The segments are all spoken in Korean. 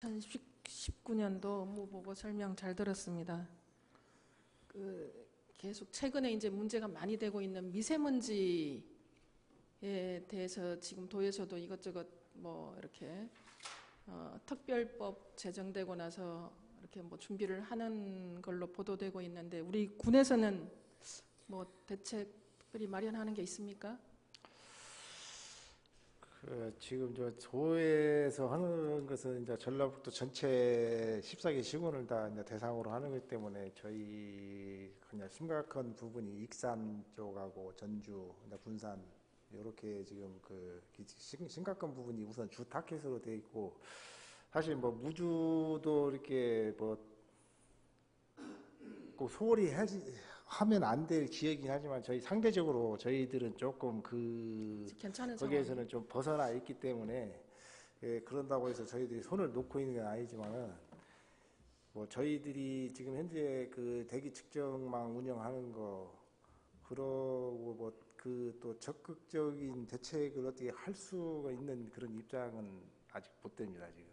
2019년도 업무 보고 설명 잘 들었습니다. 그 계속 최근에 이제 문제가 많이 되고 있는 미세먼지에 대해서 지금 도에서도 이것저것 뭐 이렇게 어, 특별법 제정되고 나서 이렇게 뭐 준비를 하는 걸로 보도되고 있는데 우리 군에서는 뭐 대책 특별히 마련하는 게 있습니까? 그 지금 저 조에서 하는 것은 이제 전라북도 전체 14개 시군을 다 이제 대상으로 하는 것 때문에 저희 그냥 심각한 부분이 익산 쪽하고 전주, 군산 이렇게 지금 그 심- 심각한 부분이 우선 주 타켓으로 돼 있고 사실 뭐 무주도 이렇게 뭐 꼭 소홀히 하지 하면 안 될 지역이긴 하지만 저희 상대적으로 저희들은 조금 그. 거기에서는 좀 벗어나 있기 때문에 예, 그런다고 해서 저희들이 손을 놓고 있는 건 아니지만은 뭐 저희들이 지금 현재 그 대기 측정망 운영하는 거 그러고 뭐 그 또 적극적인 대책을 어떻게 할 수가 있는 그런 입장은 아직 못 됩니다 지금.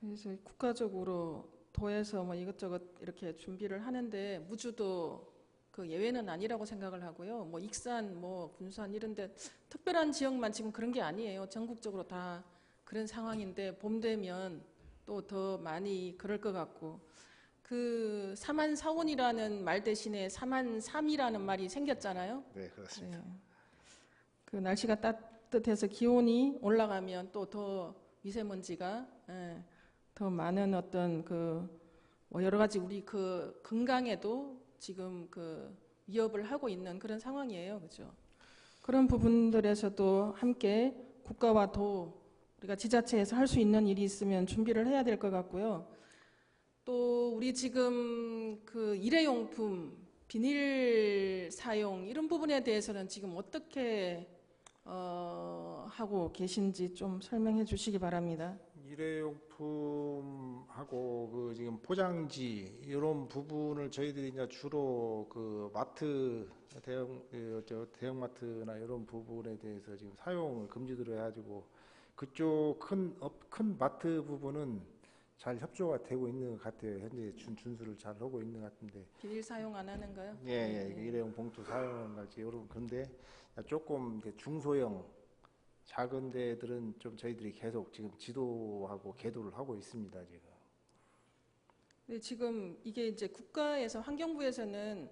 그래서 국가적으로 도에서 뭐 이것저것 이렇게 준비를 하는데 무주도 그 예외는 아니라고 생각을 하고요. 뭐 익산, 뭐 군산 이런데 특별한 지역만 지금 그런 게 아니에요. 전국적으로 다 그런 상황인데 봄 되면 또 더 많이 그럴 것 같고 그 사만 사원이라는 말 대신에 사만 삼이라는 말이 생겼잖아요. 네 그렇습니다. 네. 그 날씨가 따뜻해서 기온이 올라가면 또 더 미세먼지가 예, 더 많은 어떤 그 뭐 여러 가지 우리 그 건강에도 지금 그 위협을 하고 있는 그런 상황이에요, 그죠? 그런 부분들에서도 함께 국가와 도 우리가 지자체에서 할 수 있는 일이 있으면 준비를 해야 될 것 같고요. 또 우리 지금 그 일회용품 비닐 사용 이런 부분에 대해서는 지금 어떻게 어, 하고 계신지 좀 설명해 주시기 바랍니다. 일회용품하고 그 지금 포장지 이런 부분을 저희들이 이제 주로 그 마트 대형 그저 대형 마트나 이런 부분에 대해서 지금 사용을 금지를 해가지고 그쪽 큰, 업- 큰 마트 부분은 잘 협조가 되고 있는 것 같아요. 현재 준, 준수를 잘 하고 있는 것 같은데. 비닐 사용 안 하는 거요? 예, 예, 그 일회용 봉투 사용할지 이런 그런데 조금 이렇게 중소형 작은 데들은 좀 저희들이 계속 지금 지도하고 계도를 하고 있습니다 지금. 근데 지금 이게 이제 국가에서 환경부에서는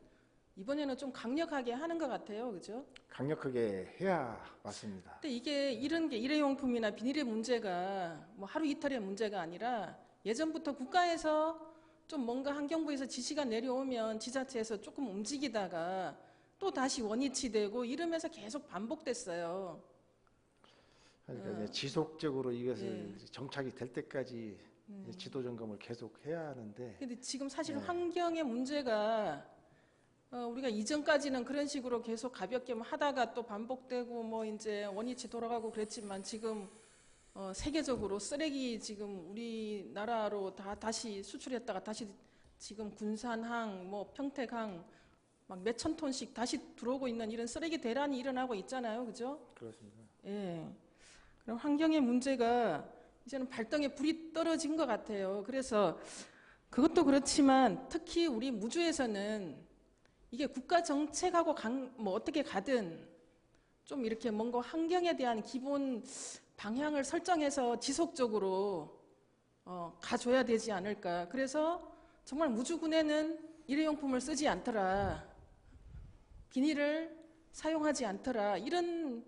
이번에는 좀 강력하게 하는 것 같아요, 그죠? 강력하게 해야 맞습니다. 근데 이게 이런 게 일회용품이나 비닐의 문제가 뭐 하루 이틀의 문제가 아니라 예전부터 국가에서 좀 뭔가 환경부에서 지시가 내려오면 지자체에서 조금 움직이다가 또 다시 원위치 되고 이러면서 계속 반복됐어요. 그러니까 어. 이제 지속적으로 이것을 예. 정착이 될 때까지 음. 지도 점검을 계속 해야 하는데 근데 지금 사실 네. 환경의 문제가 어, 우리가 이전까지는 그런 식으로 계속 가볍게 뭐 하다가 또 반복되고 뭐 이제 원위치 돌아가고 그랬지만 지금 어, 세계적으로 쓰레기 지금 우리나라로 다 다시 수출했다가 다시 지금 군산항 뭐 평택항 막 몇 천 톤씩 다시 들어오고 있는 이런 쓰레기 대란이 일어나고 있잖아요, 그죠? 그렇습니다. 예. 그럼 환경의 문제가 이제는 발등에 불이 떨어진 것 같아요. 그래서 그것도 그렇지만 특히 우리 무주에서는 이게 국가 정책하고 강, 뭐 어떻게 가든 좀 이렇게 뭔가 환경에 대한 기본 방향을 설정해서 지속적으로 어, 가줘야 되지 않을까. 그래서 정말 무주군에는 일회용품을 쓰지 않더라. 비닐을 사용하지 않더라. 이런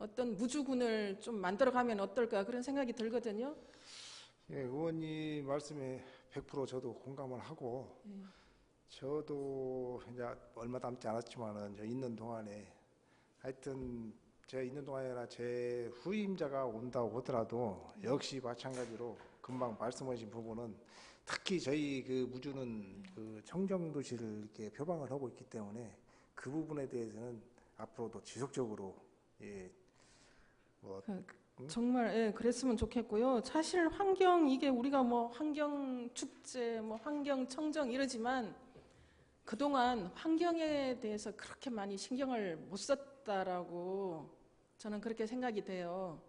어떤 무주군을 좀 만들어가면 어떨까 그런 생각이 들거든요. 예, 의원님 말씀에 100% 저도 공감을 하고 예. 저도 이제 얼마 남지 않았지만은 저 있는 동안에 하여튼 제가 있는 아니라 제 후임자가 온다고 하더라도 역시 마찬가지로 금방 말씀하신 부분은 특히 저희 그 무주는 그 청정도시를 이렇게 표방을 하고 있기 때문에 그 부분에 대해서는 앞으로도 지속적으로 예, 뭐 정말 예, 그랬으면 좋겠고요. 사실 환경 이게 우리가 뭐 환경 축제, 뭐 환경 청정 이러지만 그동안 환경에 대해서 그렇게 많이 신경을 못 썼다라고 저는 그렇게 생각이 돼요.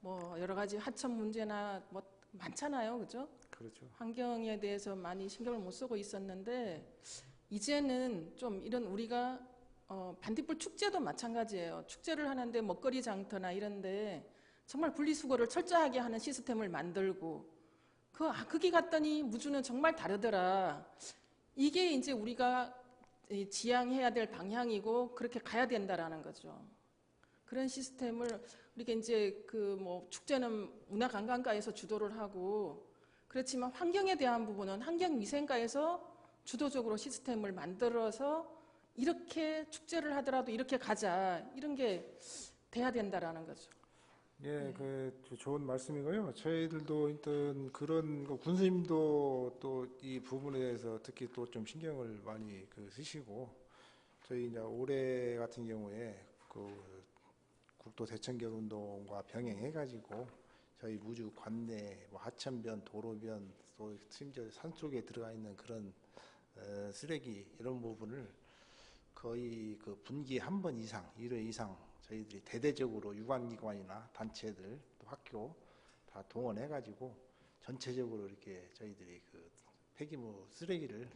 뭐 여러 가지 하천 문제나 뭐 많잖아요, 그죠? 그렇죠. 환경에 대해서 많이 신경을 못 쓰고 있었는데 이제는 좀 이런 우리가 어, 반딧불 축제도 마찬가지예요. 축제를 하는데 먹거리 장터나 이런데 정말 분리수거를 철저하게 하는 시스템을 만들고 그 아, 거기 갔더니 무주는 정말 다르더라. 이게 이제 우리가 이 지향해야 될 방향이고 그렇게 가야 된다라는 거죠. 그런 시스템을 우리가 이제 그 뭐 축제는 문화관광가에서 주도를 하고 그렇지만 환경에 대한 부분은 환경위생가에서 주도적으로 시스템을 만들어서 이렇게 축제를 하더라도 이렇게 가자 이런 게 돼야 된다라는 거죠. 예, 그 좋은 말씀이고요. 저희들도 일단 그런 거 군수님도 또 이 부분에 대해서 특히 또 좀 신경을 많이 그 쓰시고 저희 이제 올해 같은 경우에 그 국도 대청결 운동과 병행해 가지고 저희 무주 관내 뭐 하천변, 도로변 또 심지어 산 속에 들어가 있는 그런 어, 쓰레기 이런 부분을 거의 그 분기에 한 번 이상, 1회 이상 저희들이 대대적으로 유관기관이나 단체들, 또 학교 다 동원해가지고 전체적으로 이렇게 저희들이 그 폐기물 쓰레기를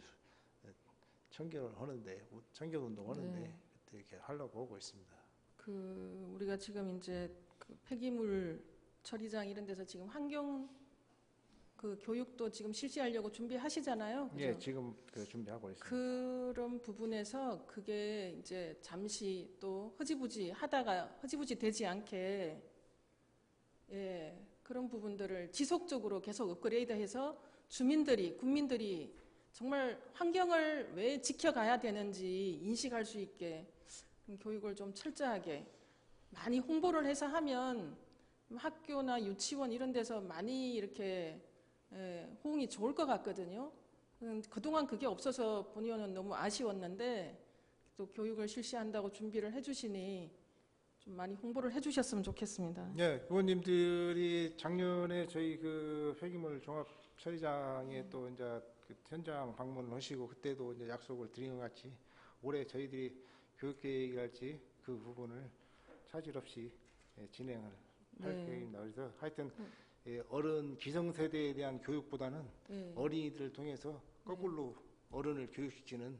청결을 하는데, 청결 운동 하는데 네. 그때 이렇게 하려고 하고 있습니다. 그 우리가 지금 이제 그 폐기물 처리장 이런 데서 지금 환경 그 교육도 지금 실시하려고 준비하시잖아요. 그죠? 예, 지금 그 준비하고 있습니다. 그런 부분에서 그게 이제 잠시 또 흐지부지 하다가 흐지부지 되지 않게 예, 그런 부분들을 지속적으로 계속 업그레이드해서 주민들이 국민들이 정말 환경을 왜 지켜가야 되는지 인식할 수 있게 교육을 좀 철저하게 많이 홍보를 해서 하면 학교나 유치원 이런 데서 많이 이렇게 예, 호응이 좋을 것 같거든요. 음, 그동안 그게 없어서 본의원은 너무 아쉬웠는데 또 교육을 실시한다고 준비를 해주시니 좀 많이 홍보를 해주셨으면 좋겠습니다. 예, 의원님들이 작년에 저희 그 폐기물 종합 처리장에 또 이제 그 현장 방문을 하시고 그때도 이제 약속을 드린 것 같이 올해 저희들이 교육 계획이랄지 그 부분을 차질 없이 예, 진행을 할 네. 계획입니다. 그래서 하여튼 예, 어른 기성세대에 대한 교육보다는 네. 어린이들을 통해서 거꾸로 어른을 교육시키는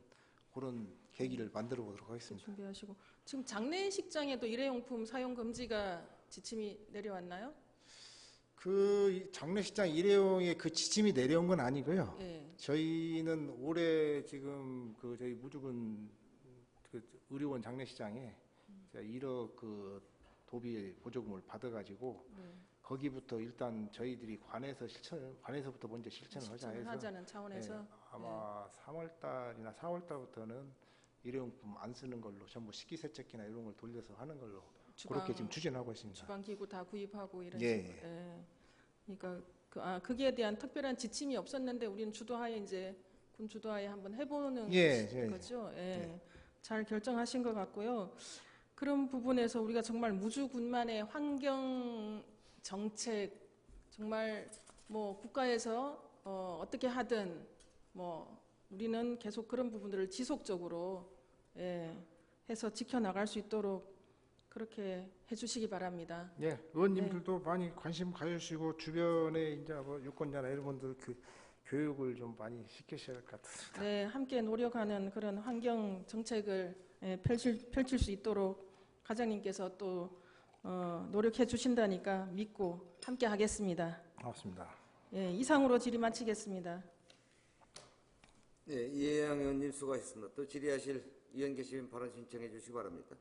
그런 계기를 만들어 보도록 하겠습니다. 준비하시고 지금 장례식장에도 일회용품 사용 금지가 지침이 내려왔나요? 그이 장례식장 일회용의 그 지침이 내려온 건 아니고요. 예. 저희는 올해 지금 그 저희 무주군 그 의료원 장례식장에 제가 1억 그 도비 보조금을 받아가지고 네. 거기부터 일단 저희들이 관에서 실천 관에서부터 먼저 실천을 하자 해서 하자는 차원에서 예, 아마 3월 달이나 4월 달부터는 일회용품 안 쓰는 걸로 전부 식기세척기나 이런 걸 돌려서 하는 걸로 주방 그렇게 지금 추진하고 있습니다. 주방 기구 다 구입하고 이런 예, 식으로. 예. 그러니까 그, 아, 거기에 대한 특별한 지침이 없었는데 우리는 주도하에 이제 군 주도하에 한번 해보는 예, 예, 거죠. 예. 예. 잘 결정하신 것 같고요. 그런 부분에서 우리가 정말 무주군만의 환경 정책 정말 뭐 국가에서 어, 어떻게 하든 뭐 우리는 계속 그런 부분들을 지속적으로 예, 해서 지켜나갈 수 있도록 그렇게 해주시기 바랍니다. 예, 의원님들도 많이 관심 가져주시고 주변에 이제 뭐 유권자나 이런 분들 그 교육을 좀 많이 시키셔야 할 것 같습니다. 네, 함께 노력하는 그런 환경 정책을 예, 펼칠, 펼칠 수 있도록 과장님께서 또 어, 노력해 주신다니까 믿고 함께 하겠습니다. 고맙습니다. 예, 이상으로 질의 마치겠습니다. 네, 이해양 의원님 수고하셨습니다. 또 질의하실 의원 계시면 발언 신청해 주시기 바랍니다.